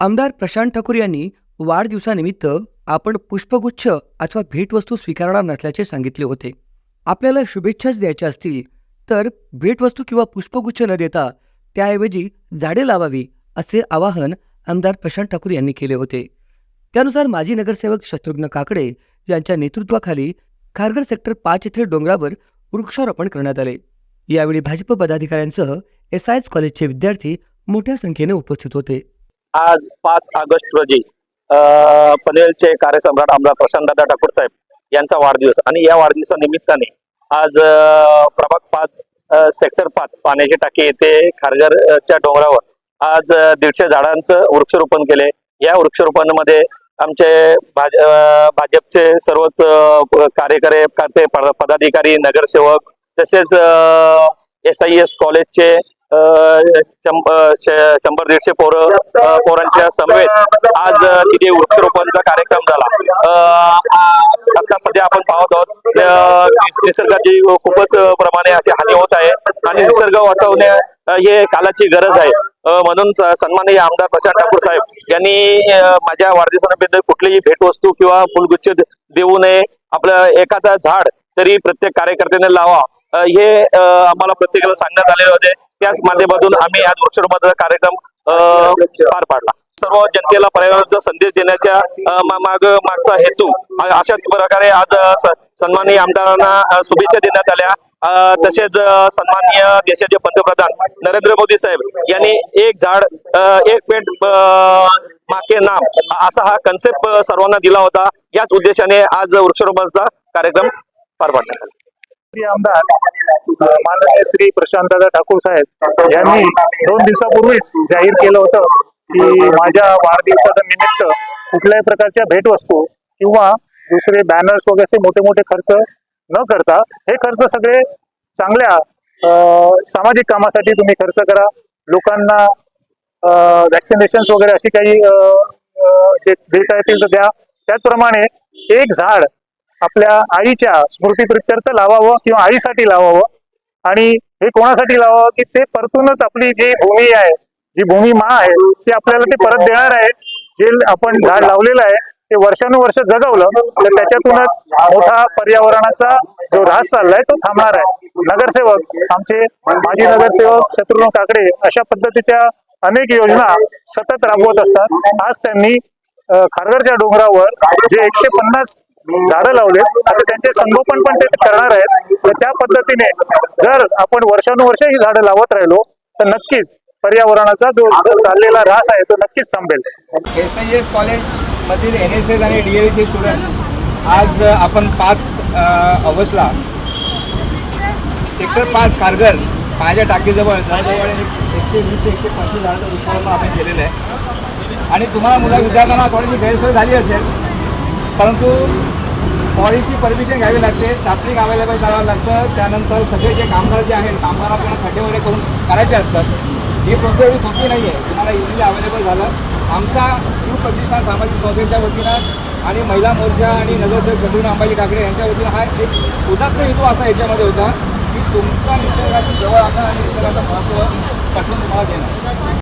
आमदार प्रशांत ठाकूर यांनी वाढदिवसानिमित्त आपण पुष्पगुच्छ अथवा भेटवस्तू स्वीकारणार नसल्याचे सांगितले होते. आपल्याला शुभेच्छाच द्यायच्या असतील तर भेटवस्तू किंवा पुष्पगुच्छ न देता त्याऐवजी झाडे लावावी असे आवाहन आमदार प्रशांत ठाकूर यांनी केले होते. त्यानुसार माजी नगरसेवक शत्रुघ्न काकडे यांच्या नेतृत्वाखाली खारघर सेक्टर पाच येथील डोंगरावर वृक्षारोपण करण्यात आले. यावेळी भाजप पदाधिकाऱ्यांसह एस आय एस कॉलेजचे विद्यार्थी मोठ्या संख्येने उपस्थित होते. आज पाच ऑगस्ट रोजी पनवेलचे कार्यसम्राट आमदार प्रशांतदादा ठाकूर साहेब यांचा वाढदिवस आणि या वाढदिवसानिमित्ताने आज प्रभाग पाच सेक्टर पाच पाण्याची टाकी येथे खारघरच्या डोंगरावर आज दीडशे झाडांचं वृक्षरोपण केले. या वृक्षरोपणामध्ये आमचे भाज भाजपचे सर्वच कार्यकर्ते पद- पदाधिकारी नगरसेवक तसेच एस आय एस कॉलेजचे शंभर दीडशे पोरं पोरांच्या समवेत आज तिथे वृक्षरोपणचा कार्यक्रम झाला. आता सध्या आपण पाहत आहोत निसर्गाची खूपच प्रमाणे अशी हानी होत आहे आणि निसर्ग वाचवणे हे कालाची गरज आहे. म्हणून सन्माननीय आमदार प्रशांत ठाकूर साहेब यांनी माझ्या वाढदिवसानिमित्त कुठलीही भेटवस्तू किंवा फुलगुच्छ देऊ नये. आपलं एखादा झाड तरी प्रत्येक कार्यकर्त्याने लावा. हे आम्हाला प्रत्येकाला सांगण्यात आलेले होते. त्याच माध्यमातून आम्ही आज वृक्षारोपणाचा कार्यक्रम पार पाडला. सर्व जनतेला पर्यावरणाचा संदेश देण्याच्या माग मागचा हेतू अशाच प्रकारे आज सन्माननीय आमदारांना शुभेच्छा देण्यात आल्या. तसेच सन्माननीय देशाचे पंतप्रधान नरेंद्र मोदी साहेब यांनी एक झाड एक पेट माके नाम असा हा कन्सेप्ट सर्वांना दिला होता. याच उद्देशाने आज वृक्षारोपणाचा कार्यक्रम पार पाडण्यात आला आमदार माननीय श्री प्रशांतदादा ठाकूर साहेब यांनी दोन दिवसापूर्वीच जाहीर केलं होतं की माझ्या वाढदिवसाच्या निमित्त कुठल्याही प्रकारच्या भेटवस्तू किंवा दुसरे बॅनर्स वगैरे असे मोठे मोठे खर्च न करता हे खर्च सगळे चांगल्या सामाजिक कामासाठी तुम्ही खर्च करा. लोकांना वॅक्सिनेशन वगैरे अशी काही देता येतील तर द्या. त्याचप्रमाणे एक झाड आपल्या आईच्या स्मृतीप्रित्यर्थ लावावं किंवा आईसाठी लावावं. आणि हे कोणासाठी लावावं? की ते परतूनच आपली जी भूमी आहे जी भूमी मा आहे ती आपल्याला ते परत देणार आहे. जे आपण झाड लावलेलं आहे ते वर्षानुवर्ष जगवलं तर त्याच्यातूनच मोठा पर्यावरणाचा जो ऱ्हास चाललाय तो थांबणार आहे. नगरसेवक आमचे माजी नगरसेवक शत्रुघ्न काकडे अशा पद्धतीच्या अनेक योजना सतत राबवत असतात. आज त्यांनी खारघरच्या डोंगरावर जे एकशे पन्नास झाडं लावलेत. आता त्यांचे संगोपन पण ते करणार आहेत. तर त्या पद्धतीने जर आपण वर्षानुवर्ष ही झाडं लावत राहिलो तर नक्कीच पर्यावरणाचा जो चाललेला ऱ्हास आहे तो नक्कीच थांबेल. एस आय एस कॉलेजमधील एन एस एस आणि डी एल चे स्टुडंट आज आपण पाच ऑगस्टला सेक्टर पाच खारघर माझ्या टाकीजवळ जवळजवळ एकशे वीस ते एकशे पंचवीस झाडाचं वृक्षारोपण आपण केलेलं आहे. आणि तुम्हाला मुला विद्यार्थ्यांना थोडीशी गैरसोय झाली असेल परंतु पॉलिसी परमिशन घ्यावी लागते सापलिंग अवेलेबल करावं लागतं. त्यानंतर सगळे जे कामगार जे आहेत कामगार आपल्याला खड्डे वगैरे करून करायचे असतात. ही प्रोसेस एवढी सोपी नाही आहे तुम्हाला इझिली अवेलेबल झालं. आमचा शिव प्रतिष्ठान सामाजिक संस्थेच्या वतीनं आणि महिला मोर्चा आणि नगरसेवक शत्रुघ्न अंबाजी ठाकरे यांच्या वतीनं हा एक उदात्त हेतू असा याच्यामध्ये होता की तुमचा निसर्गाची जवळ आणणं आणि निसर्गाचं महत्त्व पटवून तुम्हाला देणं.